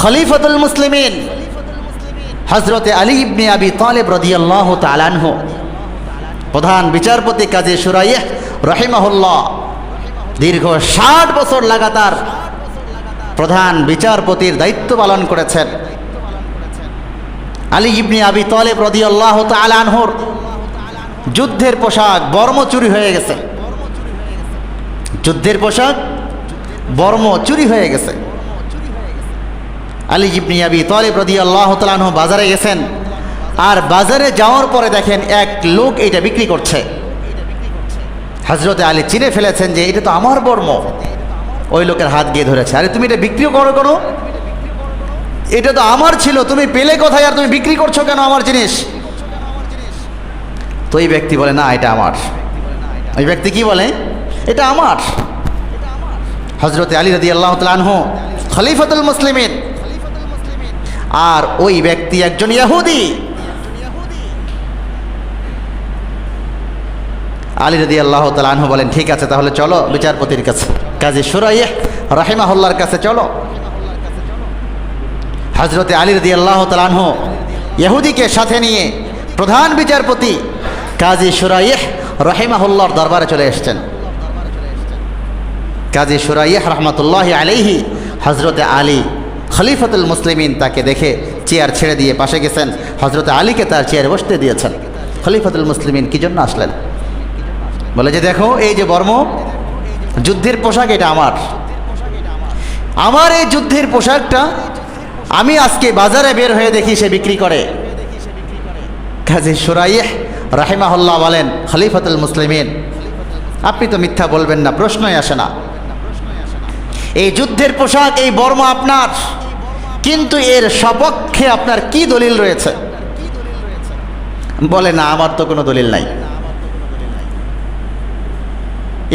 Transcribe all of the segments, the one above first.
খলিফতুল মুসলিমিন হজরতে আলী ইবনে আবি তালেব রদিয়াল্লাহ তালানহ প্রধান বিচারপতি কাজী সুরাইহ রহিমাহুল্লাহ দীর্ঘ ষাট বছর লাগাতার প্রধান বিচারপতির দায়িত্ব পালন করেছেন। আলী ইবনে আবি তালেব রদিয়াল্লাহ তালানহর যুদ্ধের পোশাক বর্ম চুরি হয়ে গেছে। যুদ্ধের পোশাক বর্ম চুরি হয়ে গেছে। আলী ইবনি আবি তলেব রদি আল্লাহ তালাহ বাজারে গেছেন। আর বাজারে যাওয়ার পরে দেখেন এক লোক এটা বিক্রি করছে। হজরতে আলী চিনে ফেলেছেন যে এটা তো আমার বর্ম। ওই লোকের হাত গিয়ে ধরেছে। আরে তুমি এটা বিক্রিও করো করো এটা তো আমার ছিল, তুমি পেলে কোথায় আর তুমি বিক্রি করছ কেন আমার জিনিস? তো এই ব্যক্তি বলে, না, এটা আমার। ওই ব্যক্তি কি বলে? এটা আমার। হজরতে আলী রদি আল্লাহ তালাহ খলিফতুল মুসলিমিন আর ওই ব্যক্তি একজন ইয়াহুদি। আলী রদি আল্লাহ তালাহ বলেন, ঠিক আছে, তাহলে চলো বিচারপতির কাছে। কাজী সুরাইহ রাহিমাহুল্লার কাছে চলো। হজরতে আলী রদি আল্লাহ তালাহ ইহুদিকে সাথে নিয়ে প্রধান বিচারপতি কাজী সুরাইহ রহিমাহুল্লার দরবারে চলে এসছেন। কাজী সুরাইহ রহমতুল্লাহ আলিহি হজরতে আলী খলিফতুল মুসলিমিন তাকে দেখে চেয়ার ছেড়ে দিয়ে পাশে গেছেন। হজরত আলীকে তার চেয়ারে বসতে দিয়েছেন। খলিফতুল মুসলিমিন কী জন্য আসলেন? বলে যে, দেখো, এই যে বর্ম, যুদ্ধের পোশাক এটা আমার। আমার এই যুদ্ধের পোশাকটা আমি আজকে বাজারে বের হয়ে দেখি সে বিক্রি করে। কাজী সুরাইহ রাহিমাহুল্লাহ বলেন, খলিফতুল মুসলিমিন, আপনি তো মিথ্যা বলবেন না, প্রশ্নই আসে না। এই যুদ্ধের পোশাক, এই বর্ম আপনার। কিন্তু এর সপক্ষে আপনার কি দলিল রয়েছে? বলে, না, আমার তো কোনো দলিল নাই।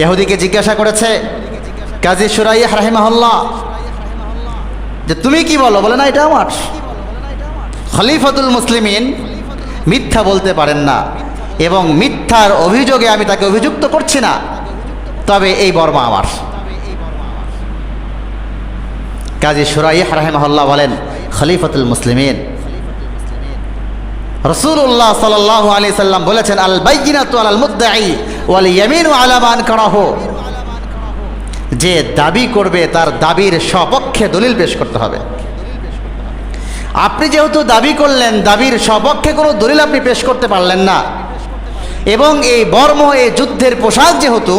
ইহুদিকে জিজ্ঞাসা করেছে কাজী সুরাই রাহিমাহুল্লাহ, যে তুমি কি বলো? বলে, না, এটা আমার। খলিফতুল মুসলিমিন মিথ্যা বলতে পারেন না এবং মিথ্যার অভিযোগে আমি তাকে অভিযুক্ত করছি না, তবে এই বর্মা আমার। কাজী সুরাইহ রাহেমহল্লা বলেন, খলিফতুল মুসলিমিন। রসুল্লাহ সাল আলি সাল্লাম বলেছেন আল বাইকিনাতু আল মুদ্দাই ওয়াল ইয়ামিনু আলা মান কারাহু যে দাবি করবে, তার দাবির সপক্ষে দলিল পেশ করতে হবে। আপনি যেহেতু দাবি করলেন, দাবির সপক্ষে কোনো দলিল আপনি পেশ করতে পারলেন না। এবং এই বর্ম, এই যুদ্ধের পোশাক যেহেতু,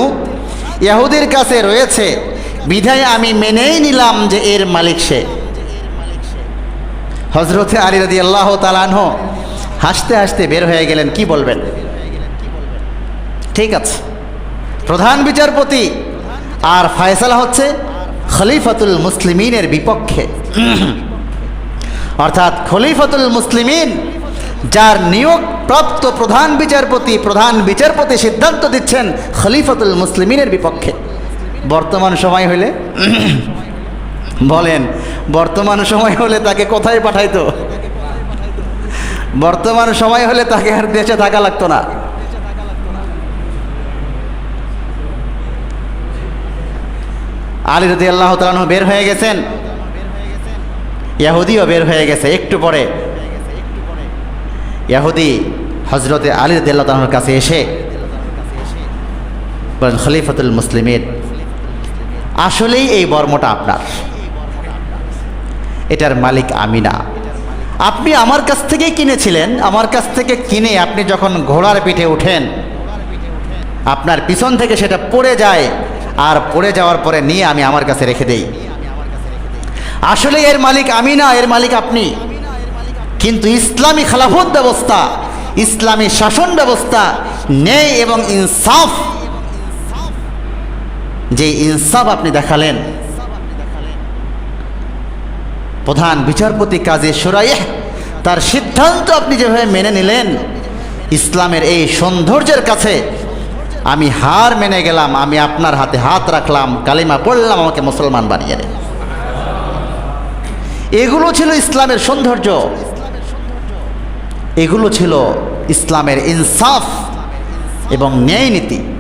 ইয়াহুদির কাছে রয়েছে বিধায় আমি মেনেই নিলাম যে এর মালিক সে। হজরতে আলী রদি আল্লাহ তালানহ হাসতে হাসতে বের হয়ে গেলেন, কি বলবেন? ঠিক আছে। প্রধান বিচারপতি আর ফায়সালা হচ্ছে খলিফাতুল মুসলিমিনের বিপক্ষে। অর্থাৎ খলিফাতুল মুসলিমিন যার নিয়োগ প্রাপ্ত প্রধান বিচারপতি প্রধান বিচারপতি সিদ্ধান্ত দিচ্ছেন খলিফাতুল মুসলিমিনের বিপক্ষে। বর্তমান সময় হলে বলেন, বর্তমান সময় হলে তাকে কোথায় পাঠাইতো? বর্তমান সময় হলে তাকে আর দেশে থাকা লাগতো না। আলী রদি আল্লাহ তালন বের হয়ে গেছেন। ইয়াহুদিও বের হয়ে গেছে একটু পরে। ইয়াহুদি হজরতে আলী রদি আল্লাহ তালনের কাছে এসে খলিফতুল মুসলিমের আসলেই এই বর্মটা আপনার। এটার মালিক আমি না আপনি আমার কাছ থেকেই কিনেছিলেন, আমার কাছ থেকে কিনে আপনি যখন ঘোড়ার পিঠে উঠেন, আপনার পিছন থেকে সেটা পড়ে যায়, আর পড়ে যাওয়ার পরে নিয়ে আমি আমার কাছে রেখে দেই। আসলে এর মালিক আমি না এর মালিক আপনি। কিন্তু ইসলামী খেলাফত ব্যবস্থা, ইসলামী শাসন ব্যবস্থা, ন্যায় এবং ইনসাফ যে ইনসাফ আপনি দেখালেন। প্রধান বিচারপতি কাজী সুরাইহ তার সিদ্ধান্ত আপনি যেভাবে মেনে নিলেন, ইসলামের এই সৌন্দর্যের কাছে আমি হার মেনে গেলাম, আমি আপনার হাতে হাত রাখলাম, কালিমা পড়লাম, আমাকে মুসলমান বানিয়ে দেন। এগুলো ছিল ইসলামের সৌন্দর্য। এগুলো ছিল ইসলামের ইনসাফ এবং ন্যায় নীতি।